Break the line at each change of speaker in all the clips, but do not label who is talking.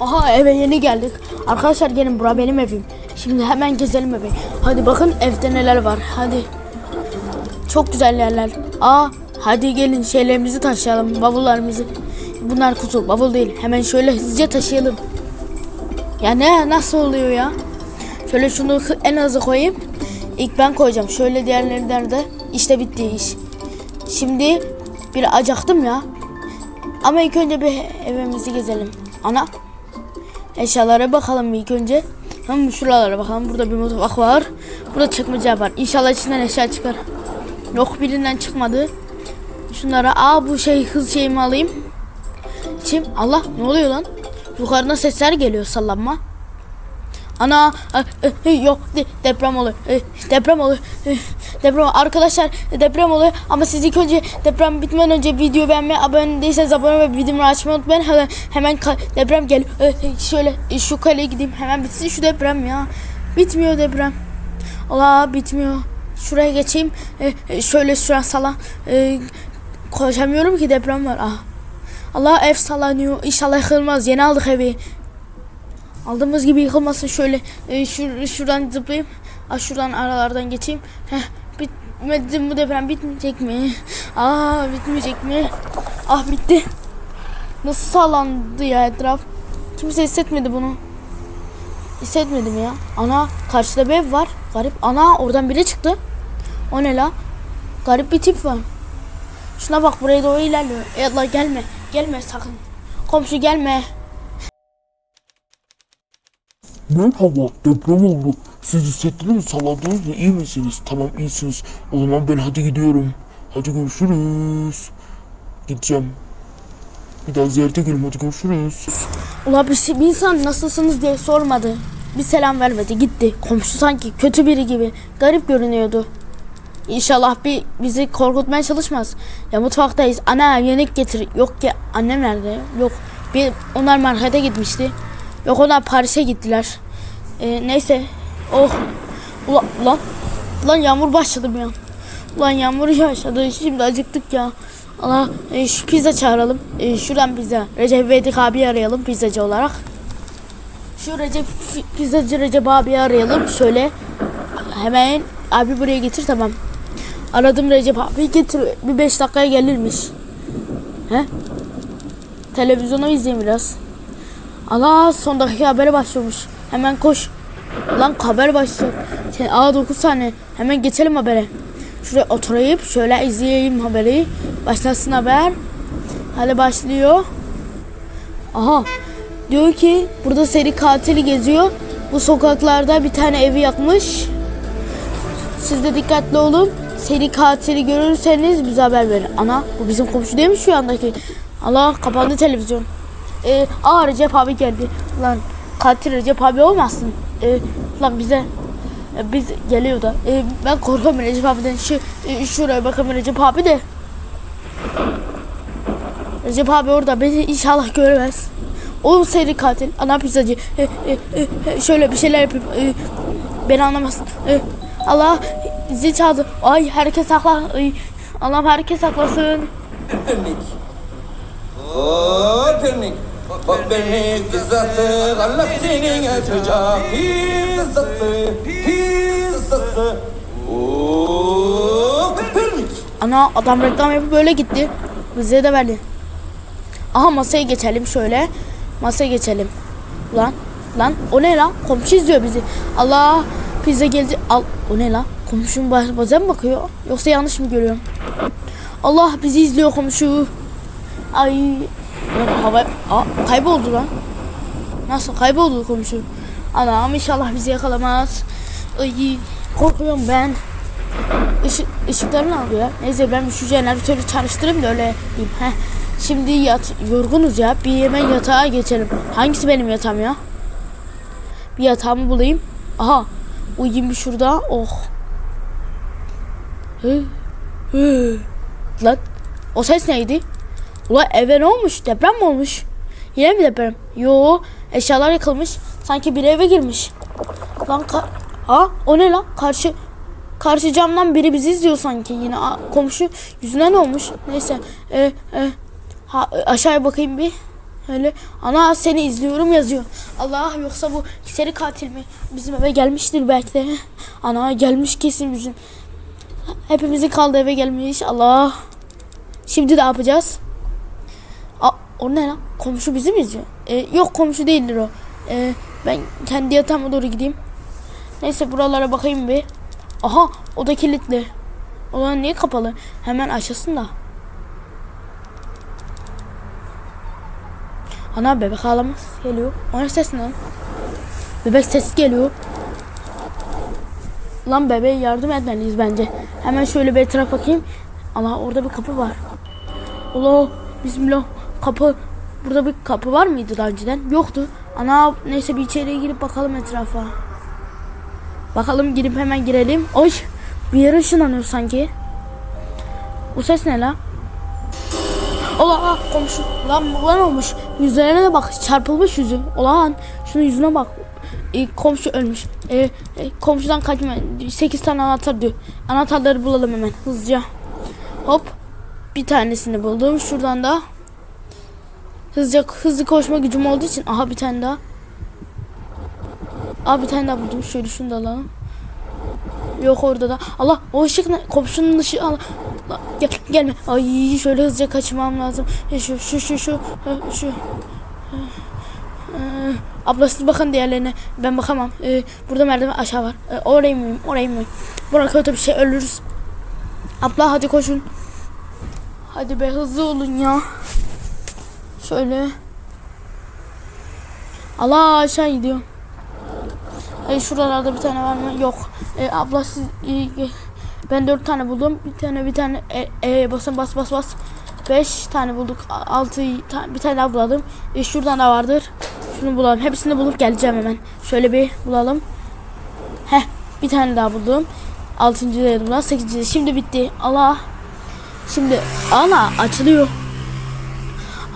Aha eve yeni geldik. Arkadaşlar gelin bura benim evim. Şimdi hemen gezelim evi. Hadi bakın evde neler var. Hadi. Çok güzel yerler. Aa hadi gelin şeylerimizi taşıyalım. Bavullarımızı. Bunlar kutu bavul değil. Hemen şöyle hızlıca taşıyalım. Ya ne nasıl oluyor ya? Şöyle şunu en azı koyayım. İlk ben koyacağım. Şöyle diğerleri de işte bitti iş. Şimdi bir acıktım ya. Ama ilk önce bir evimizi gezelim. Ana. Eşyalara bakalım ilk önce. Hem şuralara bakalım. Burada bir mutfak var. Burada çekmece var. İnşallah içinden eşya çıkar. Yok birinden çıkmadı. Şunlara aa bu şey hız şeyimi alayım. İçim Allah ne oluyor lan? Yukarıdan sesler geliyor sallanma. Ana e, e, yok de- deprem oluyor. E, deprem oluyor. E, deprem arkadaşlar deprem oluyor ama siz ilk önce deprem bitmeden önce video beğenmeyi abone değilseniz abone ve bildirimleri açmayı unutmayın. Hemen, hemen deprem. E, e, şöyle e, şu kaleye gideyim. Hemen bitsin şu deprem ya. Bitmiyor deprem. Allah bitmiyor. Şuraya geçeyim. E, e, şöyle şuraya sala. E, koşamıyorum ki deprem var. Ah. Allah ev sallanıyor. İnşallah yıkılmaz. Yeni aldık evi. Aldığımız gibi yıkılmasın şöyle e, şur, şuradan zıplayayım. Ah şuradan aralardan geçeyim. Heh, bitmedi bu deprem bitmeyecek mi? Aa bitmeyecek mi? Ah bitti. Nasıl sağlandı ya etraf? Kimse hissetmedi bunu. Hissetmedim ya. Ana karşıda bir ev var. Garip. Ana oradan biri çıktı. O ne la? Garip bir tip var. Şuna bak buraya doğru ilerliyor. E Allah gelme. Gelme sakın. Komşu gelme.
Merhaba, deprem oldu. Siz hissettiniz mi? Sallandınız mı? İyi misiniz? Tamam, iyisiniz. O zaman ben hadi gidiyorum. Hadi görüşürüz. Gideceğim. Bir daha ziyarete gelin, hadi görüşürüz.
Ula bir, şey- bir insan nasılsınız diye sormadı. Bir selam vermedi gitti. Komşu sanki kötü biri gibi. Garip görünüyordu. İnşallah bir bizi korkutmaya çalışmaz. Ya mutfaktayız. Ana yemek getir. Yok ki annem nerede? Yok. Bir, onlar markete gitmişti. Yok onlar Paris'e gittiler. Ee, neyse. Oh. Ulan, lan. Lan yağmur başladı bir an. Ulan yağmur başladı. Şimdi acıktık ya. Allah e, şu pizza çağıralım. E, şuradan pizza. Recep İvedik abi arayalım pizzacı olarak. Şu Recep pizzacı Recep abi arayalım. Şöyle hemen abi buraya getir tamam. Aradım Recep abi getir. Bir beş dakikaya gelirmiş. He? Televizyonu izleyeyim biraz. Allah son dakika haberi başlamış. Hemen koş. Lan haber başlayacak. Şey, aa 9 tane. Hemen geçelim habere. Şuraya oturayım. Şöyle izleyeyim haberi. Başlasın haber. Hadi başlıyor. Aha. Diyor ki burada seri katili geziyor. Bu sokaklarda bir tane evi yakmış. Siz de dikkatli olun. Seri katili görürseniz bize haber verin. Ana bu bizim komşu değil mi şu andaki? Allah kapandı televizyon. Ee, aa Recep abi geldi. Lan katil Recep abi olmasın. Ee, lan bize e, biz geliyor da. Ee, ben korkuyorum Recep abiden. Şu, e, şuraya bakın Recep abi de. Recep abi orada beni inşallah görmez. O seri katil. Ana pizzacı. E, e, e, e, şöyle bir şeyler yapayım. E, beni anlamasın. E, Allah zil çaldı. Ay herkes sakla. Ay, Allah'ım herkes saklasın.
Pernik. Pernik. Pernik pizzası Allah senin açacak. Oh pernik.
Ana adam reklam yapıp böyle gitti. Bize de verdi. Aha masaya geçelim şöyle. Masaya geçelim. Lan lan o ne lan? Komşu izliyor bizi. Allah pizza geldi. Al o ne lan? Komşum ba- bazen mi bakıyor? Yoksa yanlış mı görüyorum? Allah bizi izliyor komşu. Ay hava Aa, kayboldu lan. Nasıl kayboldu komşu? Anam inşallah bizi yakalamaz. Ay korkuyorum ben. Işık, ışıkları ne yapıyor? Neyse ben şu jeneratörü çalıştırayım da öyle diyeyim. Heh. Şimdi yat, yorgunuz ya. Bir hemen yatağa geçelim. Hangisi benim yatağım ya? Bir yatağımı bulayım. Aha. Uyuyayım bir şurada. Oh. Hı. Hı. Lan. O ses neydi? Ulan eve ne olmuş? Deprem mi olmuş? Yine mi deprem? Yo. Eşyalar yıkılmış. Sanki bir eve girmiş. Lan ka- Aa, o ne lan? Karşı Karşı camdan biri bizi izliyor sanki yine. Aa, komşu yüzüne ne olmuş? Neyse. E, e, ha, aşağıya bakayım bir. Öyle ana seni izliyorum yazıyor. Allah yoksa bu seri katil mi? Bizim eve gelmiştir belki de. Ana gelmiş kesin bizim. Hepimizin kaldığı eve gelmiş. Allah. Şimdi ne yapacağız? O ne lan? Komşu bizi mi izliyor? Ee, yok komşu değildir o. Ee, ben kendi yatağıma doğru gideyim. Neyse buralara bakayım bir. Aha o da kilitli. O zaman niye kapalı? Hemen açılsın da. Ana bebek ağlaması geliyor. O ne ses ne? Bebek sesi geliyor. Lan bebeğe yardım etmeliyiz bence. Hemen şöyle bir etrafa bakayım. Allah orada bir kapı var. Allah bismillah kapı. Burada bir kapı var mıydı daha önceden? Yoktu. Ana neyse bir içeriye girip bakalım etrafa. Bakalım girip hemen girelim. Oy bir yere ışınlanıyor sanki. Bu ses ne lan? Allah komşu lan lan olmuş. Yüzlerine de bak çarpılmış yüzü. Ulan şunun yüzüne bak. E, komşu ölmüş. E, e, komşudan kaçma. 8 tane anahtar diyor. Anahtarları bulalım hemen hızlıca. Hop. Bir tanesini buldum. Şuradan da hızlıca hızlı koşma gücüm olduğu için aha bir tane daha. Aa bir tane daha buldum. Şöyle şunu da alalım. Yok orada da. Allah o ışık ne? Komşunun ışığı. Allah. Gel, gelme. Ay şöyle hızlıca kaçmam lazım. E, Şu şu şu şu e, şu. Ee, Abla siz bakın diğerlerine. Ben bakamam. Ee, burada merdiven aşağı var. Ee, oraya mıyım? Oraya mıyım? Buna kötü bir şey ölürüz. Abla hadi koşun. Hadi be hızlı olun ya. Şöyle. Allah aşağı gidiyor. Ee, şuralarda bir tane var mı? Yok. Ee, abla siz iyi, ben dört tane buldum. Bir tane bir tane e, e, basın bas bas bas. Beş tane bulduk. Altı ta- bir tane daha bulalım. E, şuradan da vardır. Şunu bulalım. Hepsini bulup geleceğim hemen. Şöyle bir bulalım. Heh bir tane daha buldum. Altıncı da yedim lan. Sekizinci. Şimdi bitti. Allah. Şimdi ana açılıyor.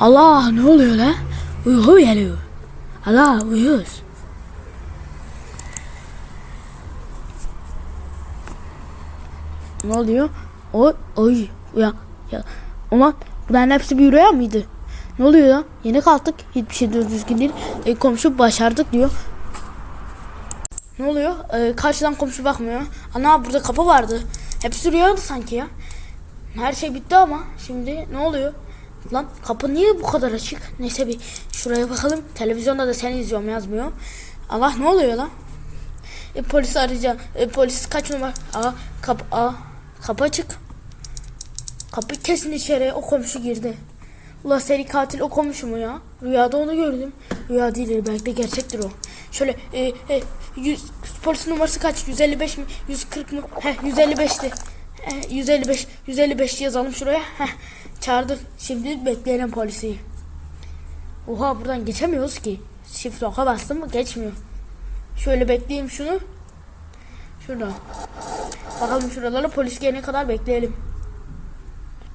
Allah ne oluyor lan? Uyku geliyor. Allah uyuyoruz. Ne oluyor? O oy ya ya. Ulan bunların hepsi bir rüya mıydı? Ne oluyor lan? Yeni kalktık. Hiçbir şey düzgün değil. E, komşu başardık diyor. Ne oluyor? E, karşıdan komşu bakmıyor. Ana burada kapı vardı. Hepsi rüyaydı sanki ya. Her şey bitti ama şimdi ne oluyor? Lan kapı niye bu kadar açık? Neyse bir şuraya bakalım. Televizyonda da seni izliyorum yazmıyor. Allah ne oluyor lan? E, polis arayacağım. E, polis kaç numara? Aa kapı aa kapı açık. Kapı kesin içeri o komşu girdi. Ula seri katil o komşu mu ya? Rüyada onu gördüm. Rüya değildir belki de gerçektir o. Şöyle e, e, 100, polis numarası kaç? 155 mi? 140 mı? Heh 155'ti. Heh, 155 155 yazalım şuraya. Heh, çağırdık. Şimdi bekleyelim polisi. Oha buradan geçemiyoruz ki. Shift lock'a bastım mı geçmiyor. Şöyle bekleyeyim şunu. Şurada. Bakalım şuralara polis gelene kadar bekleyelim.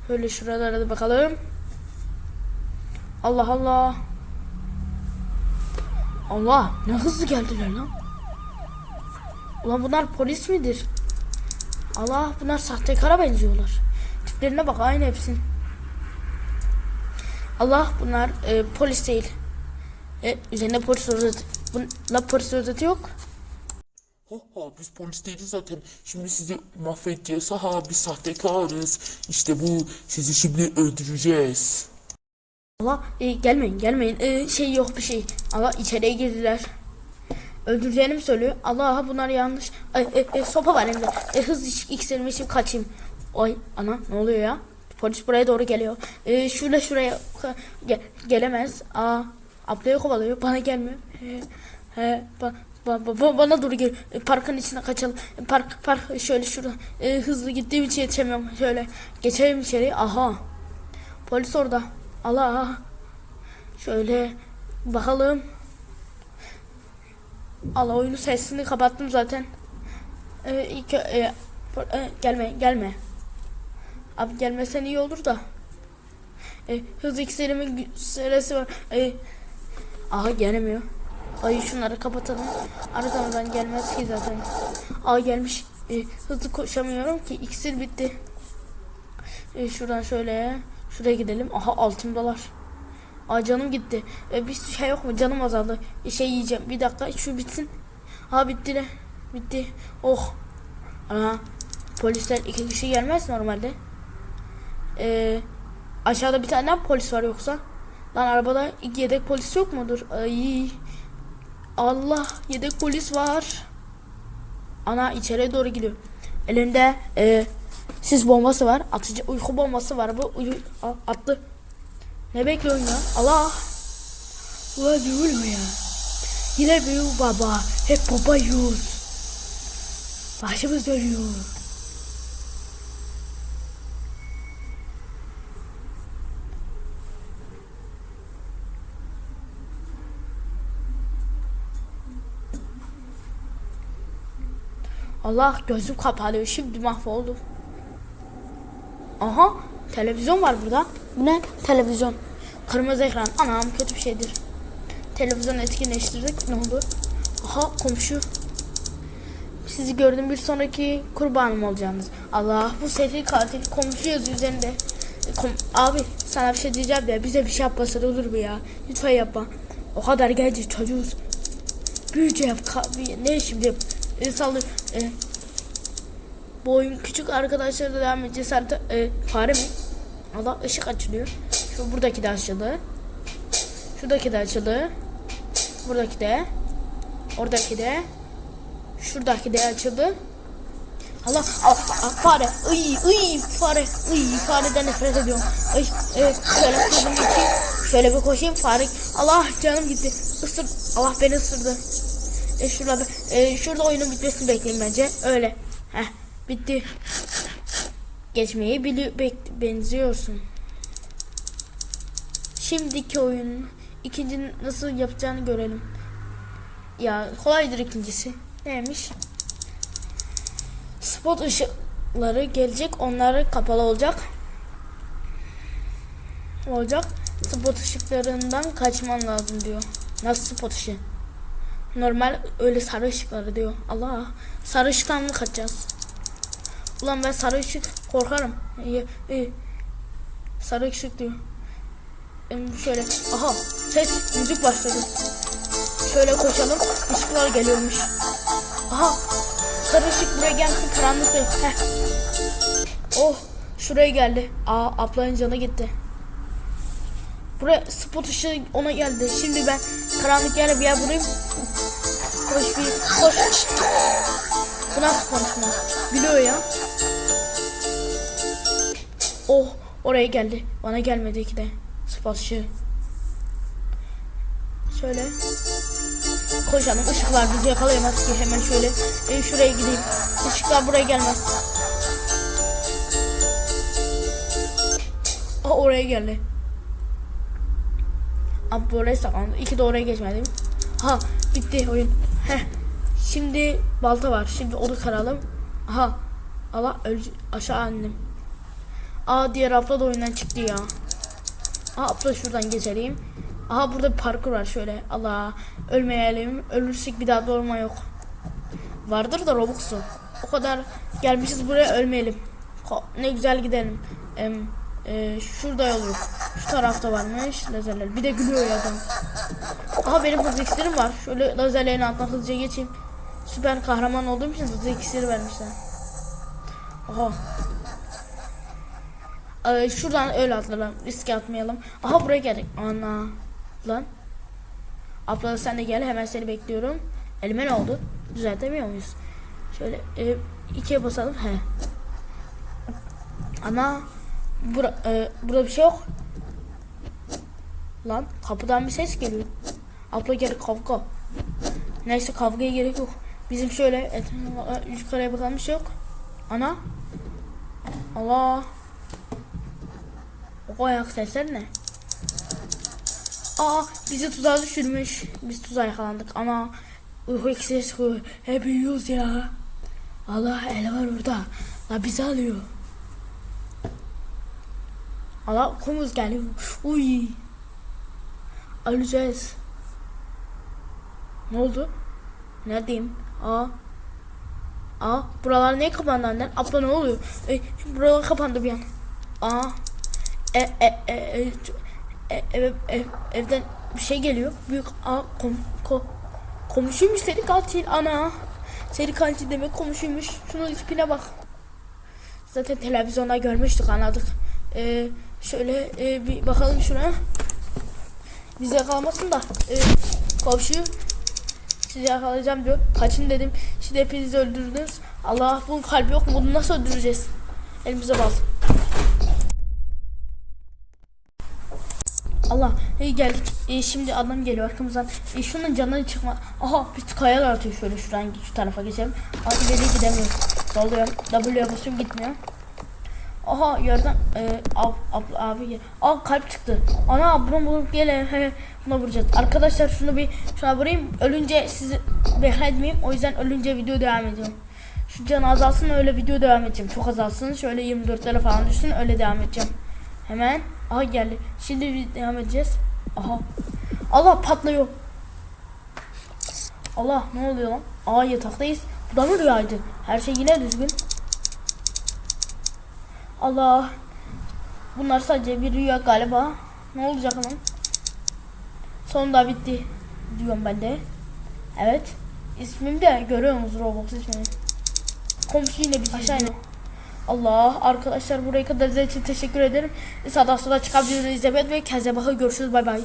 Şöyle şuralara da bakalım. Allah Allah. Allah ne hızlı geldiler lan. Ulan bunlar polis midir? Allah bunlar sahtekara benziyorlar. Tiplerine bak aynı hepsin. Allah bunlar e, polis değil. E, üzerinde polis rozeti. Bunlar polis rozeti yok.
Ha ha biz polis değiliz zaten. Şimdi sizi mahvedeceğiz. Ha ha biz sahtekarız. İşte bu sizi şimdi öldüreceğiz.
Allah e, gelmeyin gelmeyin E, şey yok bir şey Allah içeriye girdiler öldüreceğini mi söylüyor? Allah bunlar yanlış. Ay, e, e, sopa var elimde e, hız iksirimi için kaçayım. Oy ana ne oluyor ya? Polis buraya doğru geliyor. E, şurada şuraya ge- gelemez. Aa ablayı kovalıyor. Bana gelmiyor. He, he, ba- ba- ba- ba- bana doğru gel E, parkın içine kaçalım. E, park park şöyle şurada. E, hızlı gittiğim için yetişemiyorum. Şöyle geçelim içeri. Aha. Polis orada. Allah. Şöyle bakalım. Allah oyunu sesini kapattım zaten. Ee, ilk, e, po- e, gelme gelme. Abi gelmesen iyi olur da. E, hız iksirimin süresi var. E, aha gelemiyor. Ay şunları kapatalım. Arkamdan gelmez ki zaten. Aa gelmiş. E, hızlı koşamıyorum ki iksir bitti. E, şuradan şöyle şuraya gidelim. Aha altımdalar. Aa canım gitti. E, bir şey yok mu? Canım azaldı. E, şey yiyeceğim. Bir dakika şu bitsin. Ha bitti de. Bitti. Oh. Ana. Polisler iki kişi gelmez normalde. Ee, aşağıda bir tane polis var yoksa. Lan arabada iki yedek polis yok mudur? Ay. Allah yedek polis var. Ana içeriye doğru gidiyor. Elinde e, sis bombası var. Atıcı uyku bombası var. Bu uyu, attı. Ne bekliyorsun ya? Allah. Ulan büyül mü ya? Yine büyük baba. Hep baba yiyoruz. Başımız dönüyor. Allah gözüm kapalı. Şimdi mahvoldum. Aha televizyon var burada. Bu ne? Televizyon. Kırmızı ekran. Anam kötü bir şeydir. Televizyonu etkinleştirdik. Ne oldu? Aha komşu. Sizi gördüm bir sonraki kurbanım olacaksınız. Allah bu seri katil komşu yazıyor üzerinde. E, Kom abi sana bir şey diyeceğim ya bize bir şey yapmasa da olur mu ya? Lütfen yapma. O kadar genç çocuğuz. Büyüce yap. Ne şimdi? İnsanlık e, bu oyun küçük arkadaşlara da devam edeceğiz. Artık e, fare mi? Allah ışık açılıyor. Şu buradaki de açıldı. Şuradaki de açıldı. Buradaki de. Oradaki de. Şuradaki de açıldı. Allah ah, ah, fare. Iy iy fare. Iy fareden nefret ediyorum. Ay evet şöyle kızım geçeyim. Şöyle bir koşayım fare. Allah canım gitti. Isır. Allah beni ısırdı. E şurada e, şurada oyunun bitmesini bekleyin bence. Öyle. Heh bitti. Geçmeyi bili benziyorsun. Şimdiki oyun ikinci nasıl yapacağını görelim. Ya kolaydır ikincisi. Neymiş? Spot ışıkları gelecek. Onları kapalı olacak. Olacak. Spot ışıklarından kaçman lazım diyor. Nasıl spot ışığı? Normal öyle sarı ışıkları diyor. Allah. Sarı ışıktan mı kaçacağız? Ulan ben sarı ışık korkarım. İyi, iyi. Sarı ışık diyor. Şöyle. Aha. Ses. Müzik başladı. Şöyle koşalım. Işıklar geliyormuş. Aha. Sarı ışık buraya gelsin. Karanlıkta. Heh. Oh. Şuraya geldi. Aa ablanın canı gitti. Buraya spot ışığı ona geldi. Şimdi ben karanlık yere bir yer bulayım. Koş bir koş. Bu nasıl konuşma? Biliyor ya. Oh oraya geldi. Bana gelmedi ki de. Spot ışığı. Şöyle. Koşalım. Işıklar bizi yakalayamaz ki. Hemen şöyle e, şuraya gideyim. Işıklar buraya gelmez. Aa, oraya geldi. Abi oraya saklandı. İki de oraya geçmedim. Ha bitti oyun. Heh. Şimdi balta var. Şimdi onu karalım. Aha. Allah öldü. Aşağı annem. Aa diğer abla da oyundan çıktı ya. Aa abla şuradan geçelim. Aha burada bir parkur var şöyle. Allah ölmeyelim. Ölürsek bir daha doğurma yok. Vardır da Robux'u. O kadar gelmişiz buraya ölmeyelim. Ne güzel gidelim. Em, e, şurada yol. Şu tarafta varmış lazerler. Bir de gülüyor ya adam. Aha benim hız iksirim var. Şöyle lazerlerin altına hızlıca geçeyim. Süper kahraman olduğum için hız iksiri vermişler. Aha. Ee, şuradan öyle atlayalım. Riske atmayalım. Aha buraya geldik. Ana. Lan. Abla sen de gel. Hemen seni bekliyorum. Elime ne oldu? Düzeltemiyor muyuz? Şöyle e, ikiye basalım. He. Ana. Bura, e, burada bir şey yok. Lan kapıdan bir ses geliyor. Abla gel kavga. Neyse kavgaya gerek yok. Bizim şöyle et, yukarıya bakalım bir şey yok. Ana. Allah. O ayak sesler ne? Aa bizi tuzağa düşürmüş. Biz tuzağa yakalandık. Ana. Uyku sıkıyor. Hep uyuyoruz ya. Allah el var orada. La bizi alıyor. Allah kumuz geliyor. Uy. Öleceğiz. Ne oldu? Neredeyim? Aa. Aa buralar ne kapandı annen? Abla ne oluyor? E, buralar kapandı bir an. Aa. E, e, e, e, e- ev, ev, evden bir şey geliyor. Büyük a, kom, ko, komşuymuş seri katil ana. Seri katil demek komşuymuş. Şunun tipine bak. Zaten televizyonda görmüştük anladık. Ee, şöyle e, bir bakalım şuna. Bize kalmasın da e, komşuyu sizi yakalayacağım diyor. Kaçın dedim. Şimdi hepinizi öldürdünüz. Allah bunun kalbi yok mu? Bunu nasıl öldüreceğiz? Elimize bal. Allah iyi geldik. E, şimdi adam geliyor arkamızdan. E, şunun canını çıkma. Aha bir kayalar atıyor şöyle şuradan şu tarafa geçelim. Abi ileri gidemiyoruz. Doluyorum. W'ye basıyorum gitmiyor. Aha yerden e, ab, ab, abi gel. Aa kalp çıktı. Ana bunu bulup gele. He, buna vuracağız. Arkadaşlar şunu bir şuna vurayım. Ölünce sizi bekletmeyeyim. O yüzden ölünce video devam ediyorum. Şu can azalsın öyle video devam edeceğim. Çok azalsın. Şöyle 24'lere falan düşsün öyle devam edeceğim. Hemen. Aha geldi. Şimdi bir devam edeceğiz. Aha. Allah patlıyor. Allah ne oluyor lan? Aa yataktayız. Bu da mı rüyaydı? Her şey yine düzgün. Allah. Bunlar sadece bir rüya galiba. Ne olacak lan? Sonunda bitti. Diyorum ben de. Evet. İsmim de görüyor musunuz Roblox ismini? Komşu yine bir aşağı iniyor. Allah arkadaşlar buraya kadar izlediğiniz için teşekkür ederim. Sağdan sola çıkabilirsiniz izlemeyi ve kendinize bakın görüşürüz bay bay.